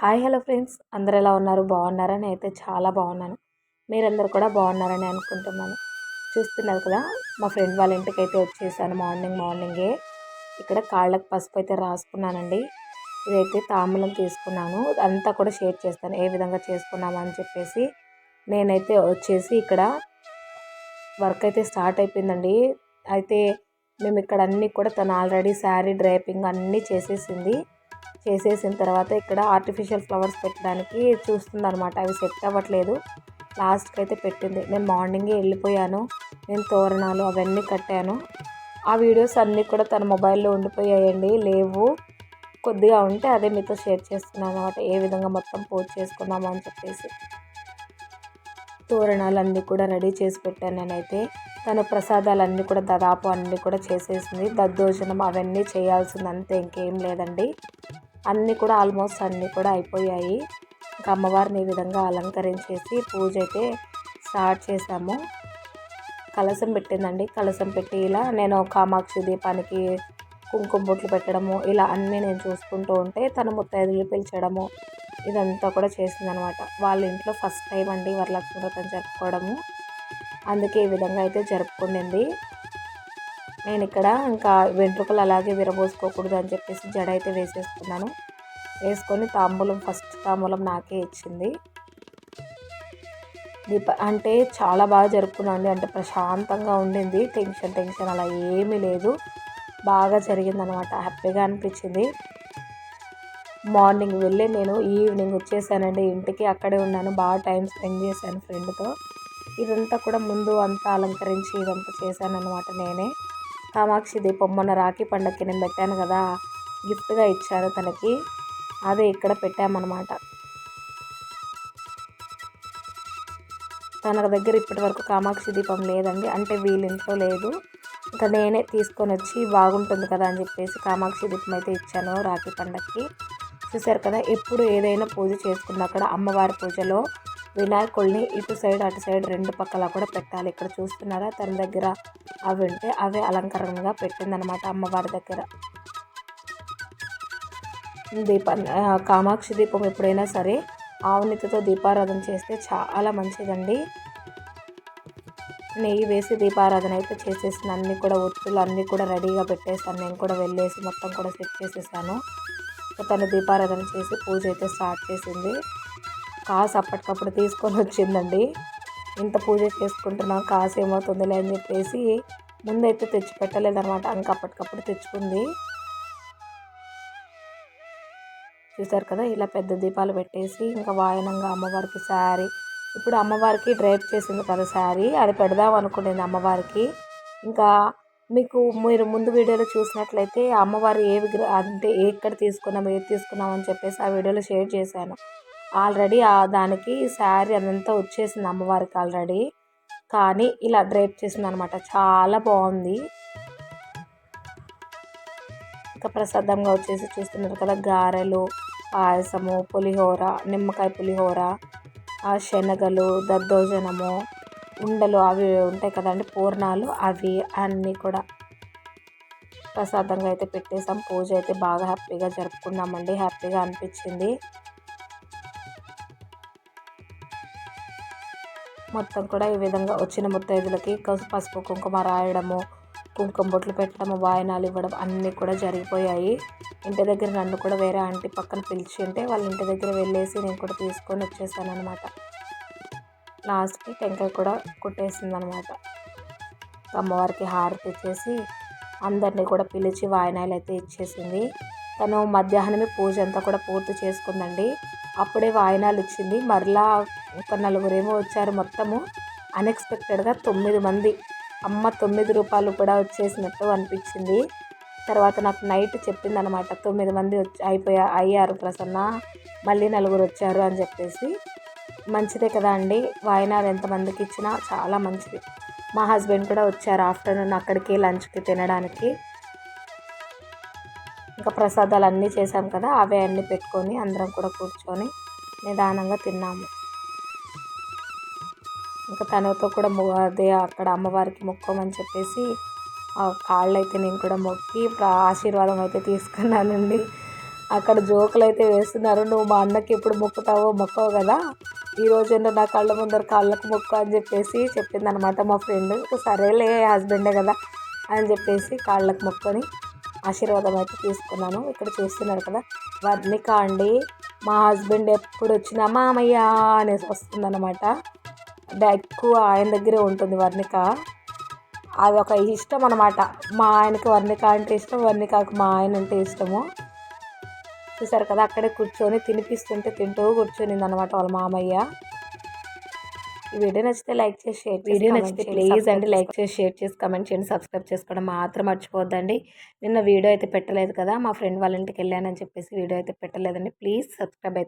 Hi hello friends అందరు ఎలా ఉన్నారు? బాగున్నారా? అయితే చాలా బాగున్నాను. మీరందరూ కూడా బాగున్నారని అనుకుంటున్నాను. చూస్తున్నారు కదా మా ఫ్రెండ్ వాళ్ళ ఇంటికి అయితే వచ్చేసాను మార్నింగ్ మార్నింగే. ఇక్కడ కాళ్ళకు పసుపు అయితే రాసుకున్నానండి. ఇదైతే తాంబూలం తీసుకున్నాను. అంతా కూడా షేర్ చేస్తాను. ఏ విధంగా చేసుకున్నామని చెప్పేసి నేనైతే వచ్చేసి ఇక్కడ వర్క్ అయితే స్టార్ట్ అయిపోయిందండి. అయితే మేము ఇక్కడ అన్నీ కూడా తను ఆల్రెడీ శారీ డ్రైపింగ్ అన్నీ చేసేసింది. చేసేసిన తర్వాత ఇక్కడ ఆర్టిఫిషియల్ ఫ్లవర్స్ పెట్టడానికి చూస్తుంది అనమాట అవి సెట్ అవ్వట్లేదు. లాస్ట్కి అయితే పెట్టింది. నేను మార్నింగే వెళ్ళిపోయాను. నేను తోరణాలు అవన్నీ కట్టాను. ఆ వీడియోస్ అన్నీ కూడా తన మొబైల్లో ఉండిపోయాయండి. లేవు. కొద్దిగా ఉంటే అదే మీతో షేర్ చేస్తున్నాను అనమాట ఏ విధంగా మొత్తం పోస్ట్ చేసుకుందామో అని చెప్పేసి. తోరణాలు అన్నీ కూడా రెడీ చేసి పెట్టాను నేనైతే. తను ప్రసాదాలన్నీ కూడా దాదాపు అన్నీ కూడా చేసేసింది. దద్దోజనం అవన్నీ చేయాల్సింది అంతే ఇంకేం లేదండి. అన్నీ కూడా ఆల్మోస్ట్ అన్నీ కూడా అయిపోయాయి. ఇంకా అమ్మవారిని ఈ విధంగా అలంకరించేసి పూజ అయితే స్టార్ట్ చేసాము కలసం పెట్టిందండి. కలసం పెట్టి ఇలా నేను కామాక్షి దీపానికి కుంకుమ బొట్లు పెట్టడము ఇలా అన్నీ నేను చూసుకుంటూ ఉంటే తను ముత్తైదులు పిలిచడము ఇదంతా కూడా చేసిందనమాట. వాళ్ళ ఇంట్లో ఫస్ట్ టైం అండి వరలక్ష్మి వ్రతం జరుపుకోవడము. అందుకే ఈ విధంగా అయితే జరుపుకుండింది నేను ఇక్కడ ఇంకా వెంట్రుకలు అలాగే విరబోసుకోకూడదు అని చెప్పేసి జడ అయితే వేసేసుకున్నాను వేసుకొని తాంబూలం ఫస్ట్ తాంబూలం నాకే ఇచ్చింది. దీప అంటే చాలా బాగా జరుపుకున్నాను అంటే ప్రశాంతంగా ఉండింది. టెన్షన్ టెన్షన్ అలా ఏమీ లేదు. బాగా జరిగిందనమాట. హ్యాపీగా అనిపించింది. మార్నింగ్ వెళ్ళి నేను ఈవినింగ్ వచ్చేసానండి. ఇంటికి అక్కడే ఉన్నాను. బాగా టైం స్పెండ్ చేశాను ఫ్రెండ్తో. ఇదంతా కూడా ముందు అంతా అలంకరించి ఇదంతా చేశాను అనమాట నేనే. కామాక్షి దీపం మొన్న రాఖీ పండగకి నేను పెట్టాను కదా గిఫ్ట్గా ఇచ్చాను తనకి. అదే ఇక్కడ పెట్టామన్నమాట. తన దగ్గర ఇప్పటి వరకు కామాక్షి దీపం లేదండి అంటే వీళ్ళింట్లో లేదు. ఇంకా నేనే తీసుకొని వచ్చి బాగుంటుంది కదా అని చెప్పేసి కామాక్షి దీపం అయితే ఇచ్చాను రాఖీ పండగకి చూసారు కదా ఎప్పుడు ఏదైనా పూజ చేసుకున్నా అక్కడ అమ్మవారి పూజలో వినాయకుడిని ఇటు సైడ్ అటు సైడ్ రెండు పక్కల కూడా పెట్టాలి. ఇక్కడ చూస్తున్నారా? తన దగ్గర అవి ఉంటే అవే అలంకరణగా పెట్టిందనమాట అమ్మవారి దగ్గర. దీపం కామాక్షి దీపం ఎప్పుడైనా సరే ఆవునితితో దీపారాధన చేస్తే చాలా మంచిదండి. నెయ్యి వేసి దీపారాధన అయితే చేసేసిన అన్నీ కూడా ఒత్తులు అన్నీ కూడా రెడీగా పెట్టేసాను నేను కూడా వెళ్ళేసి మొత్తం కూడా సెట్ చేసేసాను. తను దీపారాధన చేసి పూజ అయితే స్టార్ట్ చేసింది. కాసు అప్పటికప్పుడు తీసుకొని వచ్చిందండి. ఇంత పూజ చేసుకుంటున్నా కాసు ఏమవుతుందిలే అని చెప్పేసి ముందైతే తెచ్చి పెట్టలేదన్నమాట. ఇంకా అప్పటికప్పుడు తెచ్చుకుంది. చూసారు కదా ఇలా పెద్ద దీపాలు పెట్టేసి ఇంకా వాయనంగా అమ్మవారికి శారీ. ఇప్పుడు అమ్మవారికి డ్రైప్ చేసింది కదా శారీ అది పెడదాం అనుకునేది అమ్మవారికి. ఇంకా మీకు మీరు ముందు వీడియోలో చూసినట్లయితే అమ్మవారు ఏ విగ్రహం అంటే ఎక్కడ తీసుకున్నాం ఏది తీసుకున్నాం అని చెప్పేసి ఆ వీడియోలో షేర్ చేశాను. ఆల్రెడీ దానికి శారీ అదంతా వచ్చేసింది అమ్మవారికి ఆల్రెడీ. కానీ ఇలా డ్రేప్ చేసింది అనమాట చాలా బాగుంది. ఇంకా ప్రసాదంగా వచ్చేసి చూస్తున్నారు కదా గారెలు పాయసము పులిహోర నిమ్మకాయ పులిహోర శనగలు దద్దోజనము ఉండలు అవి ఉంటాయి కదండి పూర్ణాలు అవి అన్నీ కూడా. ప్రసాదంగా అయితే పెట్టేసాం పూజ అయితే బాగా హ్యాపీగా జరుపుకున్నామండి. హ్యాపీగా అనిపించింది. మొత్తం కూడా ఈ విధంగా వచ్చిన ముత్తైదులకి పసుపు కుంకుమ రాయడము కుంకుమ బొట్లు పెట్టడము వాయనాలు ఇవ్వడం అన్నీ కూడా జరిగిపోయాయి. ఇంటి దగ్గర నన్ను కూడా వేరే ఆంటీ పక్కన పిలిచి ఉంటే వాళ్ళ ఇంటి దగ్గర వెళ్ళేసి నేను కూడా తీసుకొని వచ్చేసాను అనమాట లాస్ట్కి టెంకాయ కూడా కుట్టేసింది అనమాట అమ్మవారికి హారతి ఇచ్చేసి అందరినీ కూడా పిలిచి వాయనాలు అయితే ఇచ్చేసింది. తను మధ్యాహ్నమే పూజ అంతా కూడా పూర్తి చేసుకుందండి. అప్పుడే వాయినాలు ఇచ్చింది మరలా ఒక నలుగురేమో వచ్చారు మొత్తము. అన్ఎక్స్పెక్టెడ్గా తొమ్మిది మంది. అమ్మ తొమ్మిది రూపాయలు కూడా వచ్చేసినట్టు అనిపించింది. తర్వాత నాకు నైట్ చెప్పింది అనమాట తొమ్మిది మంది వచ్చి అయిపోయా అయ్యారు ప్రసన్న మళ్ళీ నలుగురు వచ్చారు అని చెప్పేసి. మంచిదే కదా అండి వాయినాలు ఎంతమందికి ఇచ్చినా చాలా మంచిది. మా హస్బెండ్ కూడా వచ్చారు ఆఫ్టర్నూన్ అక్కడికి లంచ్కి తినడానికి. ఇంకా ప్రసాదాలు అన్నీ చేసాం కదా అవే అన్నీ పెట్టుకొని అందరం కూడా కూర్చొని నిదానంగా తిన్నాము. ఇంకా తనతో కూడా అదే అక్కడ అమ్మవారికి మొక్కమని చెప్పేసి కాళ్ళు అయితే నేను కూడా మొక్కి ఆశీర్వాదం అయితే తీసుకున్నానండి. అక్కడ జోకులు అయితే వేస్తున్నారు నువ్వు మా అన్నకి ఎప్పుడు మొక్కుతావో మొక్కవు కదా ఈ రోజు ఏంటో నా కళ్ళ ముందర కాళ్ళకు మొక్కు అని చెప్పేసి చెప్పింది అనమాట మా ఫ్రెండ్. సరేలే హస్బెండే కదా అని చెప్పేసి కాళ్ళకు మొక్కని ఆశీర్వాదం అయితే తీసుకున్నాను. ఇక్కడ చూస్తున్నారు కదా వర్ణిక అండి. మా హస్బెండ్ ఎప్పుడు వచ్చినా మామయ్య అనేసి వస్తుందన్నమాట. అంటే ఎక్కువ ఆయన దగ్గరే ఉంటుంది వర్ణిక. అది ఒక ఇష్టం అనమాట మా ఆయనకి వర్ణిక అంటే ఇష్టం వర్ణికకు మా ఆయన అంటే ఇష్టము. చూసారు కదా అక్కడే కూర్చొని తినిపిస్తుంటే తింటూ కూర్చొనింది అనమాట వాళ్ళ మామయ్య. ఈ వీడియో నచ్చితే లైక్ చేసి షేర్ వీడియో నచ్చితే ప్లీజ్ అండి లైక్ చేసి షేర్ చేసి కమెంట్ చేయండి. సబ్స్క్రైబ్ చేసుకోవడం మాత్రం మర్చిపోవద్దండి. నిన్న వీడియో అయితే పెట్టలేదు కదా మా ఫ్రెండ్ వాళ్ళ ఇంటికి వెళ్ళానని చెప్పేసి వీడియో అయితే పెట్టలేదండి. ప్లీజ్ సబ్స్క్రైబ్ అయితే